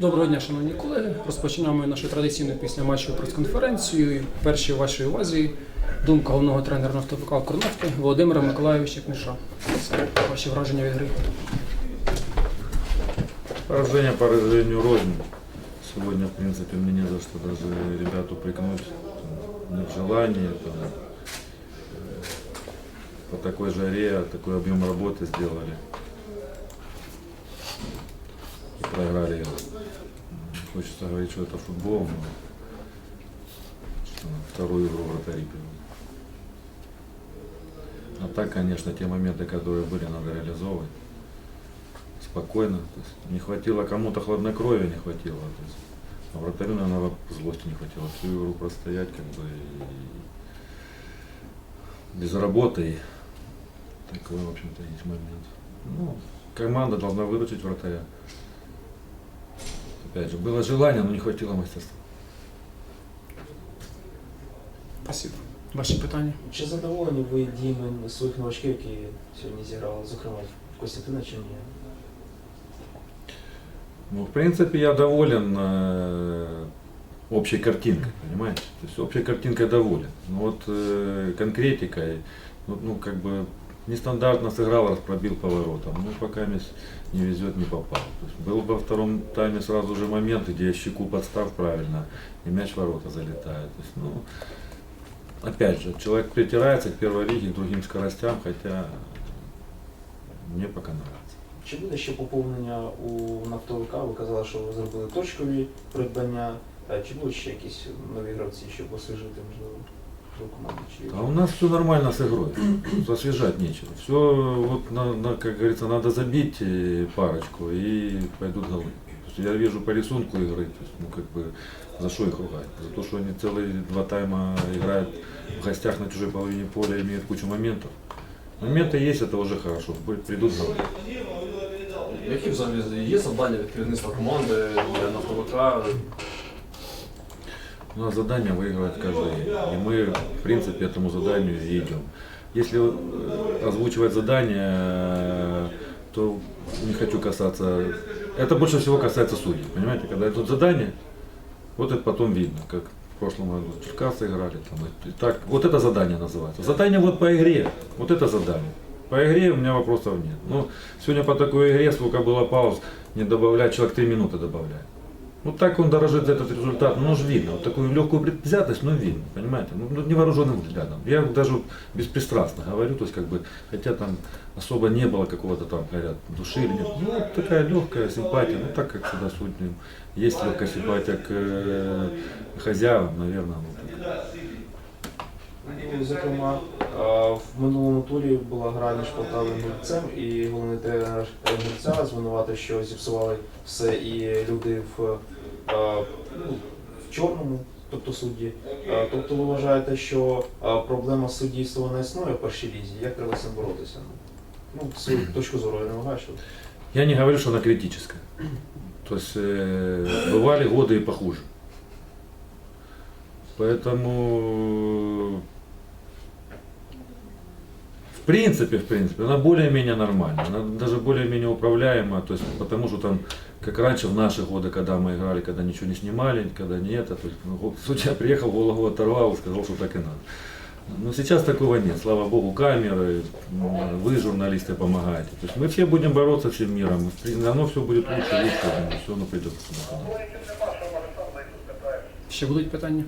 Доброго дня, шановні колеги. Розпочинаємо нашу традиційну після матчу прес-конференцію. Перші у вашій увазі думка головного тренера нафтовика Корнавки Володимира Миколайовича Книша. Це ваші враження від гри. Поражение поражению рознь. Сегодня, в принципе, мне не за что даже ребят упрекнуть. Нет желания. Там, э, по такой жаре, такой объем работы сделали. Проиграли. Хочется говорить, что это футбол, но вторую игру вратари. А так, конечно, те моменты, которые были, надо реализовывать спокойно. Не хватило кому-то хладнокровия, не хватило. То есть, а вратарю, наверное, злости не хватило. Всю игру простоять как бы и без работы. И такой, в общем-то, есть момент. Ну, команда должна выручить вратаря. Опять же, было желание, но не хватило мастерства. Спасибо. Ваші питання? Чи задоволені ви діями своїх новачків, які сьогодні зіграли, зокрема Костянтина чи ні? Ну, в принципе, я доволен э, общей картинкой, понимаете? То есть общей картинкой доволен. Но вот э, конкретикой, ну, ну, как бы нестандартно сыграл, раз пробил поворотом. Ну, пока мисс не везет, не попал. То есть был во втором тайме сразу же момент, где я щеку подстав правильно, и мяч в ворота залетает. То есть, ну, опять же, человек притирается к первой лиге, к другим скоростям, хотя мне пока нравится. Чи буде ще поповнення у нафтовика? Ви казали, що ви зробили точкові придбання. Е, Чи будуть ще якісь нові гравці, щоб освіжити, можливо, гру команди? Чи... А у нас все нормально с игрой. Тут Освежать нечего. Все, вот, на, на, как говорится, надо забить э, парочку и пойдут голы. То есть я вижу по рисунку игры, то есть, ну, как бы, за что их ругать? За то, что они целые два тайма играют в гостях на чужой половине поля, имеют кучу моментов. Моменты есть, это уже хорошо. Будет- Придут голы. Які взагалі є завдання від керівництва команди для нафтовика? у нас задание выигрывать каждый. И мы, в принципе, этому заданию и идем. Если э, озвучивать задание, э, то не хочу касаться... Это больше всего касается судей, понимаете? Когда идут задания, вот это потом видно, как в прошлом году Черкасы играли. Там, и- так, вот это задание называется. Задание вот по игре, вот это задание. По игре у меня вопросов нет. Ну, сегодня по такой игре, сколько было пауз, не добавлять, человек 3 минуты добавляет. Ну так он дорожит за этот результат, ну же видно, вот такую легкую предвзятость, ну видно, понимаете, ну, ну, невооруженным взглядом. Я даже беспристрастно говорю, то есть как бы, хотя там особо не было какого-то там, говорят, души или нет, ну вот такая легкая симпатия, ну так как всегда судьям есть легкая симпатия к э, хозяевам, наверное, ну так. в минулому турі була гра між Полтавою і Гульцем, і головний тренер Гульця звинуватив, що зіпсували все і люди в, е, ну, в чорному, тобто судді. Е, Тобто ви вважаєте, що е, проблема суддівства не існує в першій лізі? Як треба з цим боротися? Ну, свою точку зору я не вважаю, що Я не говорю, что она критическая. То есть э, бывали годы и похуже. Поэтому в принципе, в принципе, она более-менее нормальная, она даже более-менее управляемая, то есть потому что там, как раньше в наши годы, когда мы играли, когда ничего не снимали, когда не это, то есть, ну, судья приехал, голову оторвал и сказал, что так и надо. Но сейчас такого нет, слава богу, камеры, вы, журналисты, помогаете. То есть мы все будем бороться всем миром, оно все будет лучше, лучше, все оно придет. Ще будуть питання?